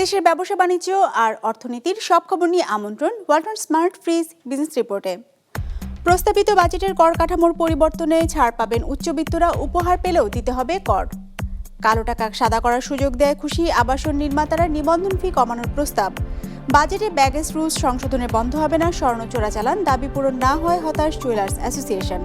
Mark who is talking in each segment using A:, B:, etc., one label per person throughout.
A: দেশ বিদেশের ব্যবসা বাণিজ্য আর অর্থনীতির সব খবর নিয়ে আমন্ত্রণ ওয়ালটন স্মার্ট ফ্রিজ বিজনেস রিপোর্টে। প্রস্তাবিত বাজেটের কর কাঠামোর পরিবর্তনে ছাড় পাবেন উচ্চবিত্তরা, উপহার পেলেও দিতে হবে কর। কালো টাকা সাদা করার সুযোগ দেয় খুশি আবাসন নির্মাতারা নিবন্ধন ফি কমানোর প্রস্তাব। বাজেটে ব্যাগেজ রুলস সংশোধনে বন্ধ হবে না, স্বর্ণ চোরাচালান দাবি পূরণ না হয় হতাশ জুয়েলার্স অ্যাসোসিয়েশন।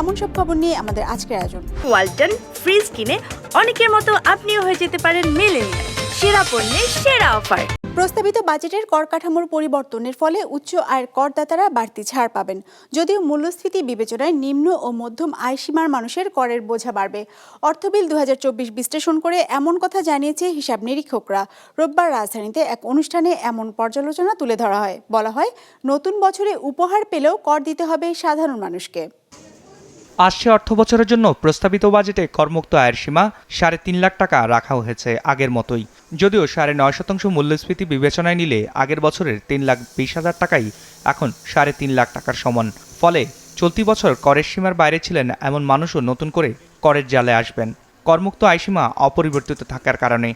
A: এমন সব খবর নিয়ে আমাদের আজকের আয়োজন।
B: ওয়ালটন ফ্রিজ কিনে অনেকের মতো আপনিও হয়ে যেতে পারেন মেলেনিয়া সেরা পণ্যের সেরা অফার।
A: প্রস্তাবিত বাজেটের কর কাঠামোর পরিবর্তনের ফলে উচ্চ আয়ের করদাতারা বাড়তি ছাড় পাবেন। যদিও মূল্যস্ফীতি বিবেচনায় নিম্ন ও মধ্যম আয় সীমার মানুষের করের বোঝা বাড়বে। অর্থবিল দু বিশ্লেষণ করে এমন কথা জানিয়েছে হিসাব নিরীক্ষকরা। রোববার রাজধানীতে এক অনুষ্ঠানে এমন পর্যালোচনা তুলে ধরা হয়। বলা হয়, নতুন বছরে উপহার পেলেও কর দিতে হবে সাধারণ মানুষকে।
C: আসছে অর্থ বছরের জন্য প্রস্তাবিত বাজেটে করমুক্ত আয়ের সীমা সাড়ে তিন লাখ টাকা রাখা হয়েছে আগের মতোই। যদিও সাড়ে নয় শতাংশ মূল্যস্ফীতি বিবেচনায় নিলে আগের বছরের তিন লাখ বিশ হাজার টাকাই এখন সাড়ে তিন লাখ টাকার সমান। ফলে চলতি বছর করের সীমার বাইরে ছিলেন এমন মানুষও নতুন করে করের জালে আসবেন। করমুক্ত আয়সীমা অপরিবর্তিত থাকার কারণে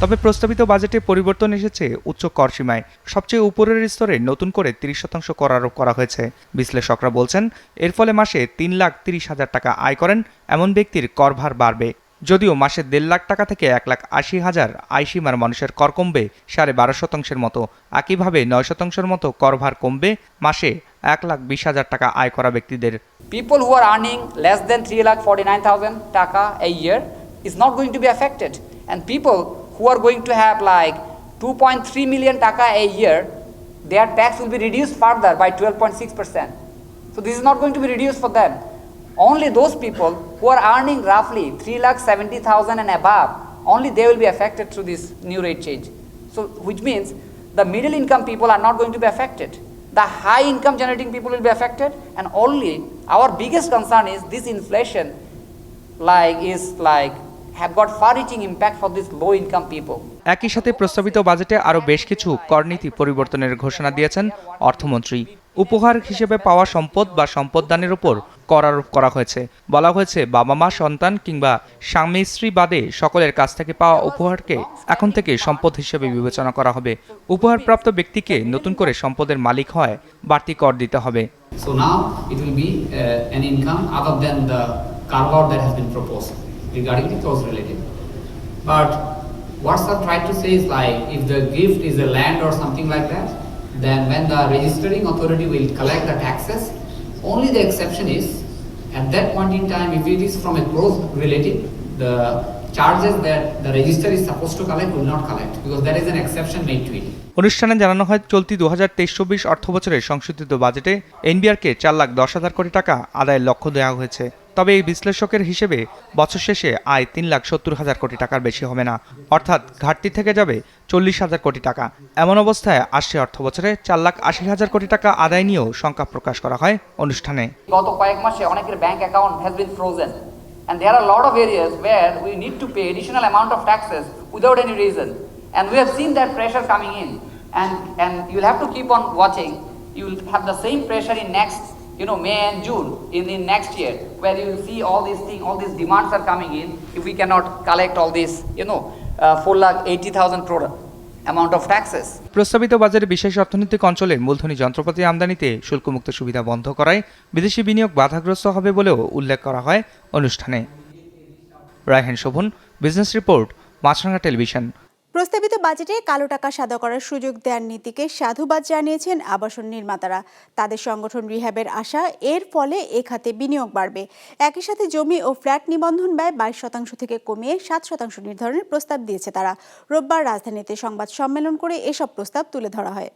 C: তবে প্রস্তাবিত বাজেটে পরিবর্তন এসেছে উচ্চ কর সীমায়। সবচেয়ে উপরের স্তরে নতুন করে তিরিশ শতাংশ কর আরোপ করা হয়েছে। বিশ্লেষকরা বলছেন এর ফলে মাসে তিন লাখ তিরিশ হাজার টাকা আয় করেন এমন ব্যক্তির করভার বাড়বে। যদিও মাসে দেড় লাখ টাকা থেকে এক লাখ আশি হাজার আয়সীমার মানুষের কর কমবে সাড়ে বারো শতাংশের মতো। একইভাবে নয় শতাংশের মতো করভার কমবে মাসে এক লাখ বিশ হাজার টাকা আয় করা ব্যক্তিদের।
D: People earning less than three lakh 3 lakh 49,000 taka a year is not going to be affected. And people who are going to have like 2.3 million taka a year, their tax will be reduced further by 12.6%. So this is not going to be reduced for them. Only those people who are earning roughly 3 lakh 70,000 and above, only they will be affected through this new rate change. So which means the middle income people are not going to be affected. The high income generating people will be affected and only our biggest concern is this inflation like is like have got far reaching impact for these low income people.
C: একই সাথে প্রস্তাবিত বাজেটে আরও বেশ কিছু করনীতি পরিবর্তনের ঘোষণা দিয়েছেন অর্থমন্ত্রী। উপহার হিসেবে পাওয়া সম্পদ বা সম্পদ দানের উপর কর আরোপ করা হয়েছে। বলা হয়েছে বাবা মা সন্তান কিংবা স্বামী স্ত্রী বাদে সকলের কাছ থেকে পাওয়া উপহারকে এখন থেকে সম্পদ হিসেবে বিবেচনা করা হবে। উপহারপ্রাপ্ত ব্যক্তিকে নতুন করে সম্পদের মালিক হয় বাড়তি কর দিতে হবে।
E: So now it will be uh, an income other than the carve out that has been proposed. Regarding the close relative. But what I'm trying to say is like if the gift is a land or something like that, then when the registering authority will collect the taxes, only the exception is at that point in time, if it is from a close relative, the charges that the register is supposed to collect will not collect because there is an exception made to it.
C: অনুষ্ঠানে জানানো হয় চলতি দু হাজার তেইশ চব্বিশ অর্থ বছরের সংশোধিত বাজেটে এনবিআরকে চার লাখ দশ হাজার কোটি টাকা আদায়ের লক্ষ্য দেওয়া হয়েছে তবে এই বিশ্লেষকের হিসেবে বছর শেষে আয় তিন লাখ সত্তর হাজার কোটি টাকার বেশি হবে না। অর্থাৎ ঘাটতি থেকে যাবে চল্লিশ হাজার কোটি টাকা। এমন অবস্থায় আসছে অর্থ বছরে চার লাখ আশি হাজার কোটি টাকা আদায় নিয়েও শঙ্কা প্রকাশ করা হয় অনুষ্ঠানে।
D: গত কয়েক মাসে অনেকের bank account has been frozen and there are lot of areas where we need to pay additional amount of taxes without any reason and we have seen that pressure coming in and and you'll have to keep on watching you'll have the same pressure in next you know may and june in in next year where you see all these things all these demands are coming in if we cannot collect all this you know uh, 4 lakh 80000 crore
C: প্রস্তাবিত বাজারে বিশেষ অর্থনৈতিক অঞ্চলে মূলধনী যন্ত্রপাতি আমদানিতে শুল্কমুক্ত সুবিধা বন্ধ করায় বিদেশি বিনিয়োগ বাধাগ্রস্ত হবে বলেও উল্লেখ করা হয় অনুষ্ঠানে Raihan Shovon business report Maasranga television
A: প্রস্তাবিত বাজেটে কালো টাকা সাদা করার সুযোগ দেওয়ার নীতিকে সাধুবাদ জানিয়েছেন আবাসন নির্মাতারা। তাদের সংগঠন রিহ্যাবের আশা, এর ফলে এ খাতে বিনিয়োগ বাড়বে। একই সাথে জমি ও ফ্ল্যাট নিবন্ধন ব্যয় বাইশ শতাংশ থেকে কমিয়ে সাত শতাংশ নির্ধারণের প্রস্তাব দিয়েছে তারা। রোববার রাজধানীতে সংবাদ সম্মেলন করে এসব প্রস্তাব তুলে ধরা হয়।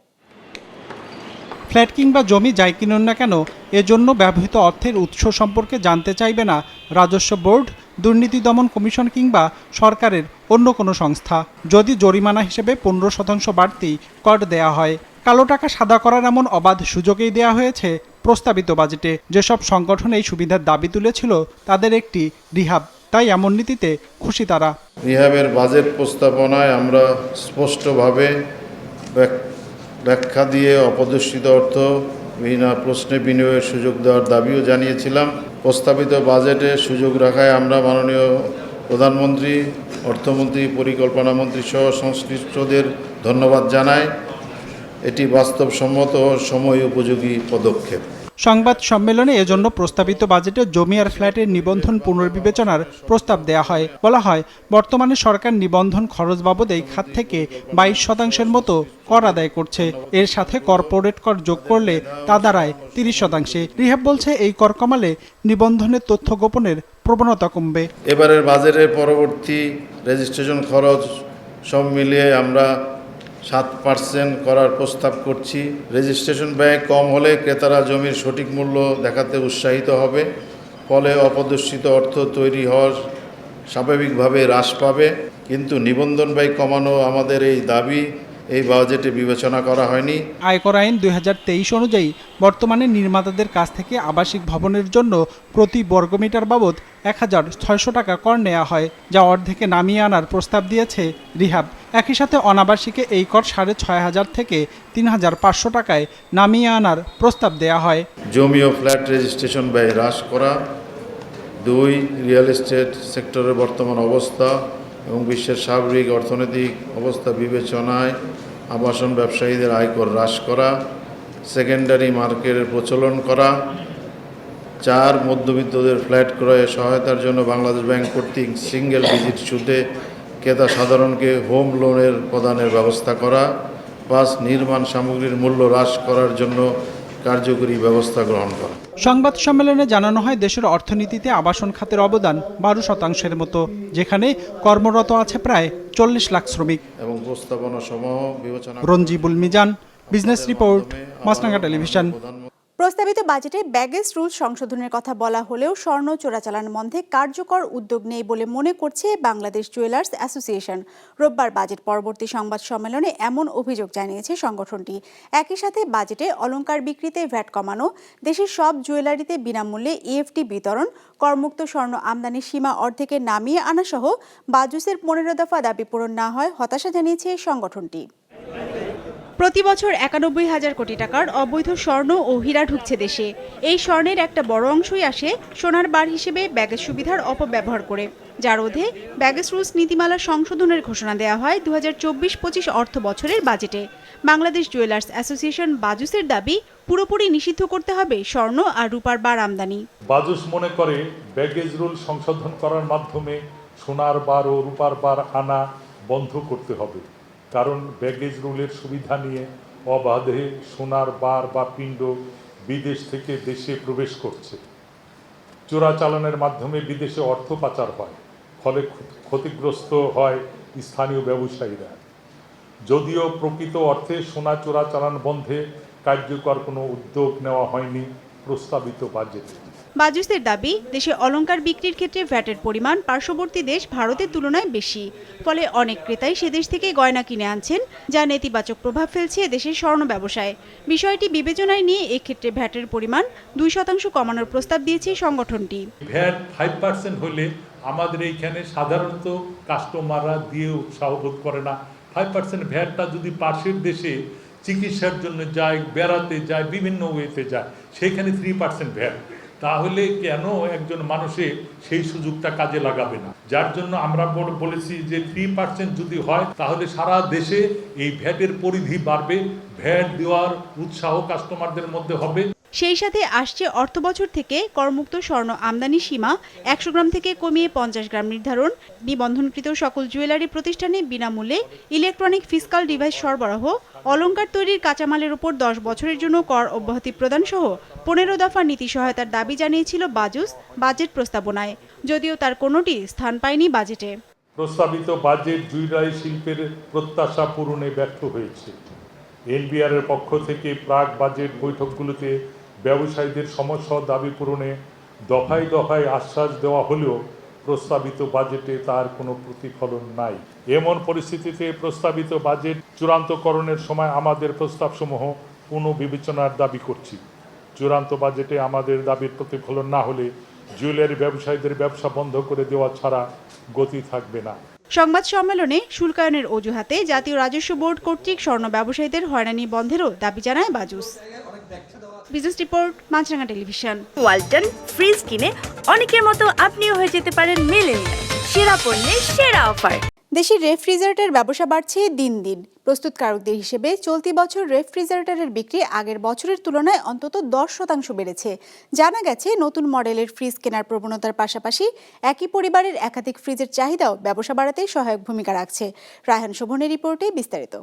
F: ফ্ল্যাট কিংবা জমি যাই কিনুন না কেন, এজন্য ব্যবহৃত অর্থের উৎস সম্পর্কে জানতে চাইবে না রাজস্ব বোর্ড, দুর্নীতি দমন কমিশন কিংবা সরকারের অন্য কোনো সংস্থা। যদি জরিমানা হিসেবে পনেরো শতাংশ বাড়তি কর দেয়া হয়, কালো টাকা সাদা করার এমন অবাধ সুযোগেই দেয়া হয়েছে প্রস্তাবিত বাজেটে। যেসব সংগঠন এই সুবিধার দাবি তুলেছিল, তাদের একটি রিহাব। তাই এমন নীতিতে খুশি তারা।
G: রিহাবের বাজেট প্রস্তাবনায় আমরা স্পষ্টভাবে ব্যাখ্যা দিয়ে অপদর্শিত অর্থ বিনা প্রশ্নে বিনিয়োগের সুযোগ দেওয়ার দাবিও জানিয়েছিলাম। প্রস্তাবিত বাজেটে সুযোগ রাখায় আমরা মাননীয় প্রধানমন্ত্রী অর্থমন্ত্রী, পরিকল্পনা মন্ত্রী সহ সংশ্লিষ্টদের ধন্যবাদ জানায়। এটি বাস্তবসম্মত ও সময় উপযোগী পদক্ষেপ।
F: সংবাদ সম্মেলনে এজন্য প্রস্তাবিত বাজেটে জমি আর ফ্ল্যাটের নিবন্ধন পুনর্বিবেচনার প্রস্তাব দেয়া হয়। বলা হয়, বর্তমানে সরকার নিবন্ধন খরচ বাবদ এই খাত থেকে বাইশ শতাংশের মতো কর আদায় করছে। এর সাথে কর্পোরেট কর যোগ করলে তা দাঁড়ায় তিরিশ শতাংশে। রিহাব বলছে, এই কর কমালে নিবন্ধনের তথ্য গোপনের প্রবণতা কমবে।
G: এবারের বাজেটের পরবর্তী রেজিস্ট্রেশন খরচ সব মিলিয়ে আমরা সাত পার্সেন্ট করার প্রস্তাব করছি। রেজিস্ট্রেশন ব্যয় কম হলে ক্রেতারা জমির সঠিক মূল্য দেখাতে উৎসাহিত হবে। ফলে অপদর্শিত অর্থ তৈরি হওয়ার স্বাভাবিকভাবে হ্রাস পাবে। কিন্তু নিবন্ধন ব্যয় কমানো আমাদের এই দাবি। এই বাজেটে বিবেচনা করা হয়নি।
F: আয়কর আইন দু হাজার তেইশ অনুযায়ী বর্তমানে নির্মাতাদের কাছ থেকে আবাসিক ভবনের জন্য প্রতি বর্গমিটার বাবদ এক হাজার ছয়শো টাকা কর নেওয়া হয় যা অর্ধেকে নামিয়ে আনার প্রস্তাব দিয়েছে রিহাব। একই সাথে অনাবাসীকে এই কর সাড়ে ছয় হাজার থেকে তিন হাজার পাঁচশো টাকায় নামিয়ে আনার প্রস্তাব দেয়া হয়।
G: জমি ও ফ্ল্যাট রেজিস্ট্রেশন ব্যয় হ্রাস করা। দুই রিয়েল এস্টেট সেক্টরের বর্তমান অবস্থা। এবং বিশ্বের সার্বিক অর্থনৈতিক অবস্থা বিবেচনায় আবাসন ব্যবসায়ীদের আয়কর হ্রাস করা সেকেন্ডারি মার্কেটের প্রচলন করা, চার মধ্যবিত্তদের ফ্ল্যাট ক্রয়ে সহায়তার জন্য বাংলাদেশ ব্যাংক কর্তৃক সিঙ্গেল ডিজিট সুদে ক্রেতা সাধারণকে হোম লোনের প্রদানের ব্যবস্থা করা পাঁচ নির্মাণ সামগ্রীর মূল্য হ্রাস করার জন্য কার্যকরী ব্যবস্থা গ্রহণ করা।
F: সংবাদ সম্মেলনে জানানো হয় দেশের অর্থনীতিতে আবাসন খাতের অবদান বারো শতাংশের মতো যেখানে কর্মরত আছে প্রায় চল্লিশ লাখ শ্রমিক।
G: এবং প্রস্তাবনা সমূহ বিবেচনা
F: Ranjibul Mizan business report Maasranga television.
A: প্রস্তাবিত বাজেটে ব্যাগেজ রুল সংশোধনের কথা বলা হলেও স্বর্ণ চোরাচালান বন্ধে কার্যকর উদ্যোগ নেই বলে মনে করছে বাংলাদেশ জুয়েলার্স অ্যাসোসিয়েশন। রোববার বাজেট পরবর্তী সংবাদ সম্মেলনে এমন অভিযোগ জানিয়েছে সংগঠনটি। একই সাথে বাজেটে অলংকার বিক্রিতে ভ্যাট কমানো, দেশের সব জুয়েলারিতে বিনামূল্যে ইএফটি বিতরণ, করমুক্ত স্বর্ণ আমদানির সীমা অর্ধেকে নামিয়ে আনাসহ বাজুসের পনেরো দফা দাবি পূরণ না হয় হতাশা জানিয়েছে সংগঠনটি। প্রতি বছর একানব্বই হাজার কোটি টাকার অবৈধ স্বর্ণ ও হীরা ঢুকছে দেশে। এই স্বর্ণের একটা বড় অংশই আসে সোনার বার হিসেবে ব্যাগেজ সুবিধার অপব্যবহার করে। যার রোধে ব্যাগেজ রুলস নীতিমালা সংশোধনের ঘোষণা দেওয়া হয় দু হাজার চব্বিশ পঁচিশ অর্থ বছরের বাজেটে। বাংলাদেশ জুয়েলার্স অ্যাসোসিয়েশন বাজুসের দাবি, পুরোপুরি নিষিদ্ধ করতে হবে স্বর্ণ আর রূপার বার আমদানি।
D: বাজুস মনে করে ব্যাগেজ রুল সংশোধন করার মাধ্যমে সোনার বার ও রূপার বার আনা বন্ধ করতে হবে। কারণ ব্যাগেজ রুলের সুবিধা নিয়ে অবাধে সোনার বার বা পিণ্ড বিদেশ থেকে দেশে প্রবেশ করছে। চোরাচালানের মাধ্যমে বিদেশে অর্থ পাচার হয়, ফলে ক্ষতিগ্রস্ত হয় স্থানীয় ব্যবসায়ীরা। যদিও প্রকৃত অর্থে সোনা চোরাচালান বন্ধে কার্যকর কোনো উদ্যোগ নেওয়া হয়নি প্রস্তাবিত বাজেটে।
A: বাজুসের দাবি, দেশে অলংকার বিক্রির ক্ষেত্রে ভ্যাটের পরিমাণ পার্শ্ববর্তী দেশ ভারতের তুলনায় বেশি। ফলে অনেক ক্রেতাই সে দেশ থেকে গয়না কিনে আনছেন, যা নেতিবাচক প্রভাব ফেলছে দেশের স্বর্ণ ব্যবসায়। বিষয়টি বিবেচনায় নিয়ে এক্ষেত্রে ভ্যাটের পরিমাণ দুই শতাংশ কমানোর প্রস্তাব দিয়েছে সংগঠনটি।
D: ভ্যাট ফাইভ পার্সেন্ট হলে আমাদের এইখানে সাধারণত কাস্টমাররা দিয়ে উৎসাহ বোধ করে না। ফাইভ পার্সেন্ট ভ্যাটটা যদি পাশের দেশে চিকিৎসার জন্য যায়, বেড়াতে যায়, বিভিন্ন ওয়েতে যায়, সেখানে থ্রি পার্সেন্ট ভ্যাট। তাহলে কেন একজন মানুষে সেই সুযোগটা কাজে লাগাবে না? যার জন্য আমরা বল- বলেছি যে থ্রি পার্সেন্ট যদি হয়, তাহলে সারা দেশে এই ভ্যাটের পরিধি বাড়বে, ভ্যাট দেওয়ার উৎসাহ কাস্টমারদের মধ্যে হবে।
A: সেই সাথে আসছে অর্থবছর থেকে করমুক্ত স্বর্ণ আমদানি সীমা একশো গ্রাম থেকে কমিয়ে পঞ্চাশ গ্রাম নির্ধারণ। নিবন্ধনকৃত সকল জুয়েলারি প্রতিষ্ঠানে বিনামূল্যে ইলেকট্রনিক ফিসকাল ডিভাইস সরবরাহ, অলংকার তৈরির কাঁচামালের উপর দশ বছরের জন্য কর অব্যাহতি প্রদান সহ পনেরো দফা নীতি সহায়তার দাবি জানিয়েছিল বাজুস বাজেট প্রস্তাবনায়। যদিও তার কোনোটি স্থান পায়নি বাজেটে।
D: প্রস্তাবিত বাজেট জুইলারি শিল্পের প্রত্যাশা পূরণে ব্যর্থ হয়েছে। এনবিআর এর পক্ষ থেকে প্রাক বাজেট বৈঠকগুলোতে ব্যবসায়ীদের সমস্যা দাবি পূরণে দফায় দফায় আশ্বাস দেওয়া হলেও প্রস্তাবিত বাজেটে তার কোনো প্রতিফলন নাই। এমন পরিস্থিতিতে প্রস্তাবিত বাজেট চূড়ান্তকরণের সময় আমাদের প্রস্তাবসমূহ পুনঃবিবেচনার দাবি করছি। চূড়ান্ত বাজেটে আমাদের দাবির প্রতিফলন না হলে জুয়েলারি ব্যবসায়ীদের ব্যবসা বন্ধ করে দেওয়া ছাড়া গতি থাকবে না।
A: সংবাদ সম্মেলনে শুল্কায়নের অজুহাতে জাতীয় রাজস্ব বোর্ড কর্তৃক স্বর্ণ ব্যবসায়ীদের হয়রানি বন্ধেরও দাবি জানায় BAJUS. Business report Maasranga television.
B: Walton fridge কিনে অনেকের মতো আপনিও হয়ে যেতে পারেন মেলেনিয়া সেরা পণ্যের সেরা অফার।
A: দেশে রেফ্রিজারেটর ব্যবসা বাড়ছে দিন দিন। প্রস্তুতকারকদের হিসেবে চলতি বছর রেফ্রিজারেটরের বিক্রি আগের বছরের তুলনায় অন্তত দশ শতাংশ বেড়েছে। জানা গেছে নতুন মডেলের ফ্রিজ কেনার প্রবণতার পাশাপাশি একই পরিবারের একাধিক ফ্রিজের চাহিদাও ব্যবসা বাড়াতে সহায়ক ভূমিকা রাখছে। রায়হান শোভনের রিপোর্টে বিস্তারিত।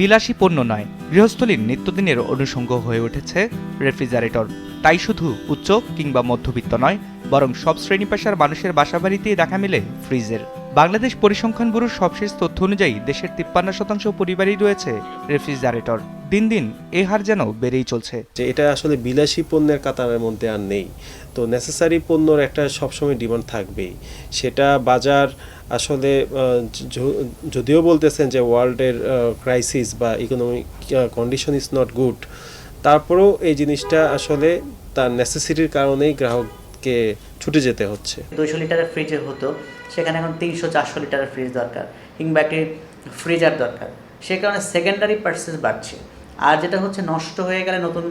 C: বিলাসী পণ্য নয়, গৃহস্থলীর নিত্যদিনের অনুষঙ্গ হয়ে উঠেছে রেফ্রিজারেটর। তাই শুধু উচ্চ কিংবা মধ্যবিত্ত নয়, বরং সব শ্রেণি পেশার মানুষের বাসাবাড়িতেই দেখা মেলে ফ্রিজের। বাংলাদেশ পরিসংখ্যান ব্যুরোর সবশেষ তথ্য অনুযায়ী দেশের তিপ্পান্ন শতাংশ পরিবারই রয়েছে রেফ্রিজারেটর। দিন দিন এ হার যেন বেড়েই চলছে।
H: যে এটা আসলে বিলাসী পণ্যের কাতারের মধ্যে আর নেই। তো নেসেসারি পণ্যর একটা সবসময় ডিমান্ড থাকবেই। সেটা বাজার আসলে যদিও বলতেছেন যে ওয়ার্ল্ডের ক্রাইসিস বা economic condition is not good তারপরেও এই জিনিসটা আসলে তার নেসেসিটির কারণেই গ্রাহককে ছুটে যেতে হচ্ছে।
I: দুইশো লিটারের ফ্রিজে হতো। সেখানে এখন তিনশো চারশো লিটারের ফ্রিজ দরকার, কিংবা একটি ফ্রিজার দরকার। সে কারণে সেকেন্ডারি পার্সেস বাড়ছে। আর যেটা হচ্ছে, নষ্ট হয়ে গেলে নতুন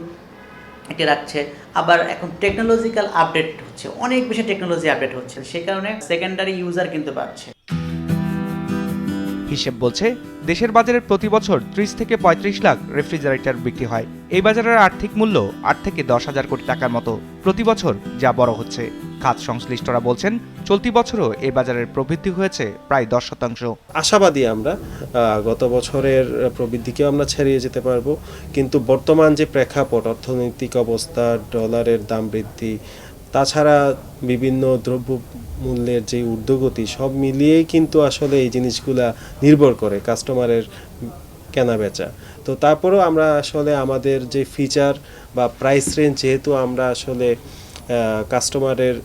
I: এটি রাখছে। আবার এখন টেকনোলজিক্যাল আপডেট হচ্ছে, অনেক বেশি টেকনোলজি আপডেট হচ্ছে। সেই কারণে সেকেন্ডারি ইউজার কিন্তু বাড়ছে।
C: হিসেব বলছে, দেশের বাজারে প্রতি বছর ত্রিশ থেকে পঁয়ত্রিশ লাখ রেফ্রিজারেটর বিক্রি হয়। এই বাজারের আর্থিক মূল্য আট থেকে দশ হাজার কোটি টাকার মতো প্রতি বছর যা বড় হচ্ছে। খাত সংশ্লিষ্টরা বলছেন চলতি বছরও এই বাজারের প্রবৃদ্ধি হয়েছে প্রায় দশ শতাংশ।
H: আশাবাদী আমরা গত বছরের প্রবৃদ্ধিকেও আমরা ছাড়িয়ে যেতে পারব। কিন্তু বর্তমান যে প্রেক্ষাপট, অর্থনৈতিক অবস্থা, ডলারের দাম বৃদ্ধি, তাছাড়া বিভিন্ন দ্রব্য মূল্যের যে ঊর্ধ্বগতি, সব মিলিয়েই কিন্তু আসলে এই জিনিসগুলা নির্ভর করে কাস্টমারের কেনা বেচা। তো তারপরেও আমরা আসলে আমাদের যে ফিচার বা প্রাইস রেঞ্জ যেহেতু আমরা আসলে কাস্টমারের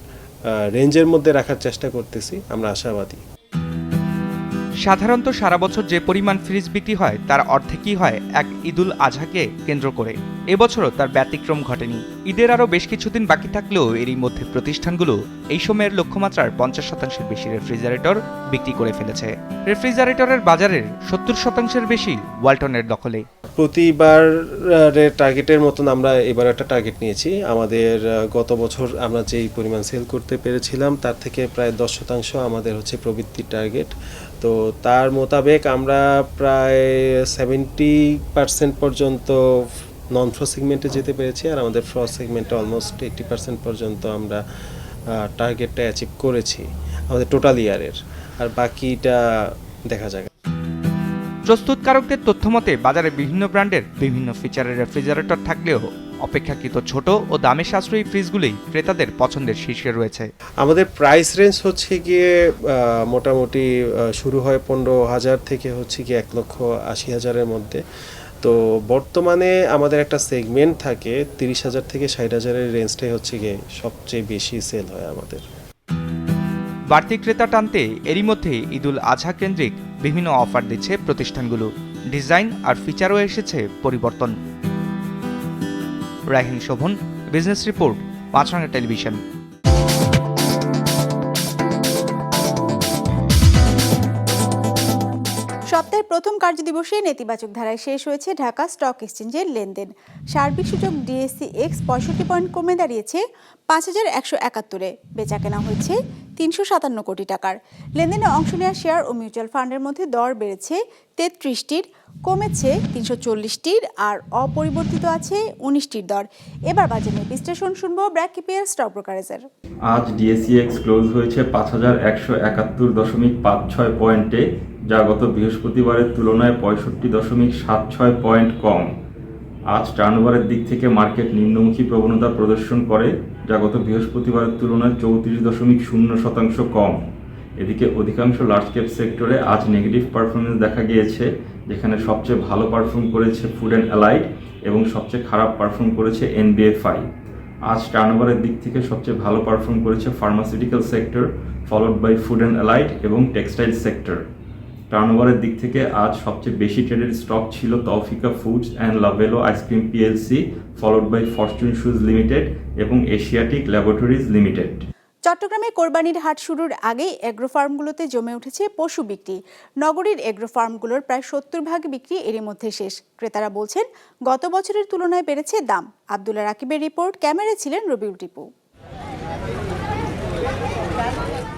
H: রেঞ্জের মধ্যে রাখার চেষ্টা করতেছি আমরা আশাবাদী।
C: সাধারণত সারা বছর যে পরিমাণ ফ্রিজ বিক্রি হয়, তার অর্ধেকই হয় এক ঈদুল আজহাকে কেন্দ্র করে। এবছরও তার ব্যতিক্রম ঘটেনি। ঈদের আরও বেশ কিছুদিন বাকি থাকলেও এরই মধ্যে প্রতিষ্ঠানগুলো এই সময়ের লক্ষ্যমাত্রার পঞ্চাশ শতাংশের বেশি রেফ্রিজারেটর বিক্রি করে ফেলেছে। রেফ্রিজারেটরের বাজারের সত্তর শতাংশের বেশি ওয়ালটনের দখলে।
H: প্রতিবারের টার্গেটের মতন আমরা এবার একটা টার্গেট নিয়েছি। আমাদের গত বছর আমরা যেই পরিমাণ সেল করতে পেরেছিলাম, তার থেকে প্রায় দশ শতাংশ আমাদের হচ্ছে প্রবৃত্তির টার্গেট তো তার মোতাবেক আমরা প্রায় সেভেন্টি পার্সেন্ট পর্যন্ত নন ফ্র সেগমেন্টে যেতে পেরেছি আর আমাদের ফ্র সেগমেন্টে অলমোস্ট এইটি পার্সেন্ট পর্যন্ত আমরা টার্গেটটা অ্যাচিভ করেছি আমাদের টোটাল ইয়ারের আর বাকিটা দেখা যাক।
C: প্রস্তুতকারকদের তথ্যমতে বাজারে বিভিন্ন ব্র্যান্ডের বিভিন্ন ফিচারের রেফ্রিজারেটর থাকলেও অপেক্ষাকৃত ছোট ও দামে সাশ্রয়ী ফ্রিজগুলি ক্রেতাদের পছন্দের শীর্ষে রয়েছে।
H: আমাদের প্রাইস রেঞ্জ হচ্ছে গিয়ে মোটামুটি শুরু হয় পনেরো হাজার থেকে হচ্ছে গিয়ে এক লক্ষ আশি হাজারের মধ্যে। তো বর্তমানে আমাদের একটা সেগমেন্ট থাকে তিরিশ হাজার থেকে ষাট হাজারের রেঞ্জটাই হচ্ছে গিয়ে সবচেয়ে বেশি সেল হয় আমাদের।
C: বাড়তি ক্রেতা টানতে এরই মধ্যে ঈদুল আজহা কেন্দ্রিক বিভিন্ন অফার দিচ্ছে প্রতিষ্ঠানগুলো। ডিজাইন আর ফিচারও এসেছে পরিবর্তন। রাহিন শোভন, বিজনেস রিপোর্ট, পাঁচরাঙ্গা টেলিভিশন।
A: প্রথম কার্যদিবসে নেতিবাচক ধারায় শেষ হয়েছে ঢাকা স্টক এক্সচেঞ্জের লেনদেন। সার্বিক সূচক ডিএসসি এক্স পঁয়ষট্টি পয়েন্ট কমে দাঁড়িয়েছে পাঁচ হাজার একশো একাত্তরে। বেচা কেনা হয়েছে তিনশো সাতান্ন কোটি টাকার। লেনদেনে অংশ নেওয়া শেয়ার ও মিউচুয়াল ফান্ডের মধ্যে দর বেড়েছে তেত্রিশটির, কমেছে তিনশো চল্লিশটির আর অপরিবর্তিত আছে উনিশটির দর। এবার বাজার বিশ্লেষণ শুনব ব্র্যাক কিপিএল স্টক ব্রোকারেজের।
J: আজ ডিএসইএক্স ক্লোজ হয়েছে পাঁচ হাজার একশো একাত্তর দশমিক পাঁচ ছয় পয়েন্টে। যা গত বৃহস্পতিবারের তুলনায় পঁয়ষট্টি দশমিক সাত ছয় পয়েন্ট কম। আজ টার্নওভারের দিক থেকে মার্কেট নিম্নমুখী প্রবণতা প্রদর্শন করে, যা গত বৃহস্পতিবারের তুলনায় চৌত্রিশ দশমিক শূন্য শতাংশ কম। এদিকে অধিকাংশ লার্জ ক্যাপ সেক্টরে আজ নেগেটিভ পারফরমেন্স দেখা গিয়েছে, যেখানে সবচেয়ে ভালো পারফর্ম করেছে ফুড অ্যান্ড অ্যালাইড এবং সবচেয়ে খারাপ পারফর্ম করেছে এনবিএফআই আজ টার্নওভারের দিক থেকে সবচেয়ে ভালো পারফর্ম করেছে pharmaceutical sector followed by food and allied এবং টেক্সটাইল সেক্টর টার্নওভারের দিক থেকে আজ সবচেয়ে বেশি ট্রেডেড স্টক ছিল Taufika foods and Lovello ice cream PLC followed by fortune shoes limited এবং এশিয়াটিক ল্যাবরেটরিজ লিমিটেড
A: চট্টগ্রামে কোরবানির হাট শুরুর আগেই এগ্রো ফার্মগুলোতে জমে উঠেছে পশু বিক্রি। নগরীর এগ্রো ফার্মগুলোর প্রায় সত্তর ভাগ বিক্রি এরই মধ্যে শেষ। ক্রেতারা বলছেন গত বছরের তুলনায় বেড়েছে দাম। আবদুল্লা রাকিবের রিপোর্ট ক্যামেরায় ছিলেন রবিউল টিপু।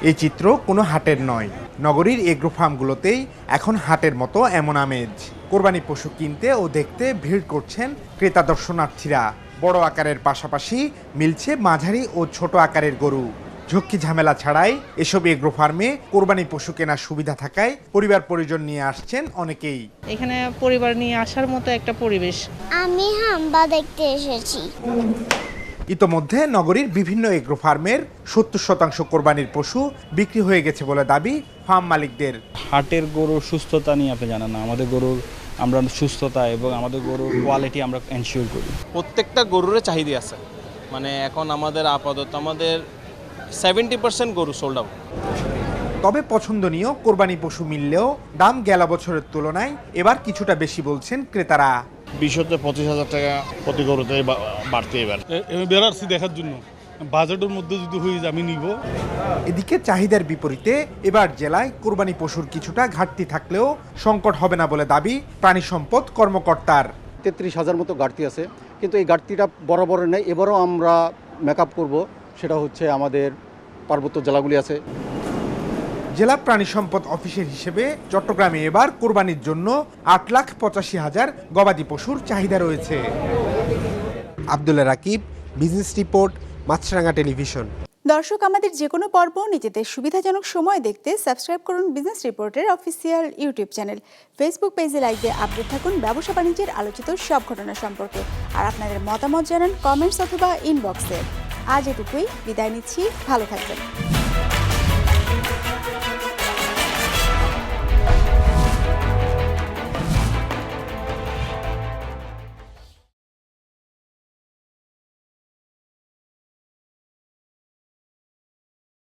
K: এই চিত্র কোনো হাটের নয়। নগরীর এগ্রো ফার্মগুলোতেই এখন হাটের মতো এমন আমেজ। কোরবানি পশু কিনতে ও দেখতে ভিড় করছেন ক্রেতা দর্শনার্থীরা। বড় আকারের পাশাপাশি মিলছে মাঝারি ও ছোট আকারের গরু। ঝক্কি ঝামেলা ছাড়াই এসব এগ্রো ফার্মে কোরবানি পশু কেনার সুবিধা থাকায় পরিবার পরিজন নিয়ে আসছেন অনেকেই।
L: এখানে পরিবার নিয়ে আসার মতো একটা পরিবেশ।
M: আমি হাম্বা দেখতে এসেছি।
K: ইতোমধ্যে নগরীর বিভিন্ন এগ্রো ফার্মের সত্তর শতাংশ কোরবানির পশু বিক্রি হয়ে গেছে বলে দাবি ফার্ম মালিকদের।
N: হাটের গরুর সুস্থতা নিয়ে আপনি জানেন না আমাদের গরুর আমরা সুস্থতা এবং আমাদের গরুর কোয়ালিটি আমরা এনশিওর করি।
O: প্রত্যেকটা গরুরে চাহিদা আছে। মানে এখন আমাদের আপাতত আমাদের সেভেন্টি পার্সেন্ট গরু সোল্ড আউট
K: তবে পছন্দনীয় কোরবানি পশু মিললেও দাম গেলা বছরের তুলনায় এবার কিছুটা বেশি বলছেন ক্রেতারা।
P: বিশ হতে পঁচিশ হাজার টাকা প্রতি গরুতে বা- বাড়তে এবার।
Q: বেড়াচ্ছি দেখার জন্য। বাজেটের মধ্যে যদি হয়ে যায় আমি নিব।
K: এদিকে চাহিদার বিপরীতে এবার জেলায় কোরবানি পশুর কিছুটা ঘাটতি থাকলেও সংকট হবে না বলে দাবি প্রাণী সম্পদ কর্মকর্তার।
R: তেত্রিশ হাজার মতো ঘাটতি আছে। কিন্তু এই ঘাটতিটা বরাবর নেই। এবারও আমরা মেকআপ করব। সেটা হচ্ছে আমাদের পার্বত্য জেলাগুলি আছে।
K: জেলা প্রাণী সম্পদ অফিসের হিসেবে চট্টগ্রামে এবার কোরবানির জন্য আট লাখ পঁচাশি হাজার গবাদি পশুর চাহিদা রয়েছে। Abdullah Rakib, business report Maasranga television.
A: দর্শক, আমাদের যে কোনো পর্ব নিজেদের সুবিধাজনক সময় দেখতে সাবস্ক্রাইব করুন বিজনেস রিপোর্টের অফিসিয়াল ইউটিউব চ্যানেল। ফেসবুক পেজে লাইক দিয়ে আপডেট থাকুন ব্যবসা বাণিজ্যের আলোচিত সব ঘটনা সম্পর্কে। আর আপনাদের মতামত জানান কমেন্টস অথবা ইনবক্সে আজ এটুকুই, বিদায় নিচ্ছি, ভালো থাকবেন।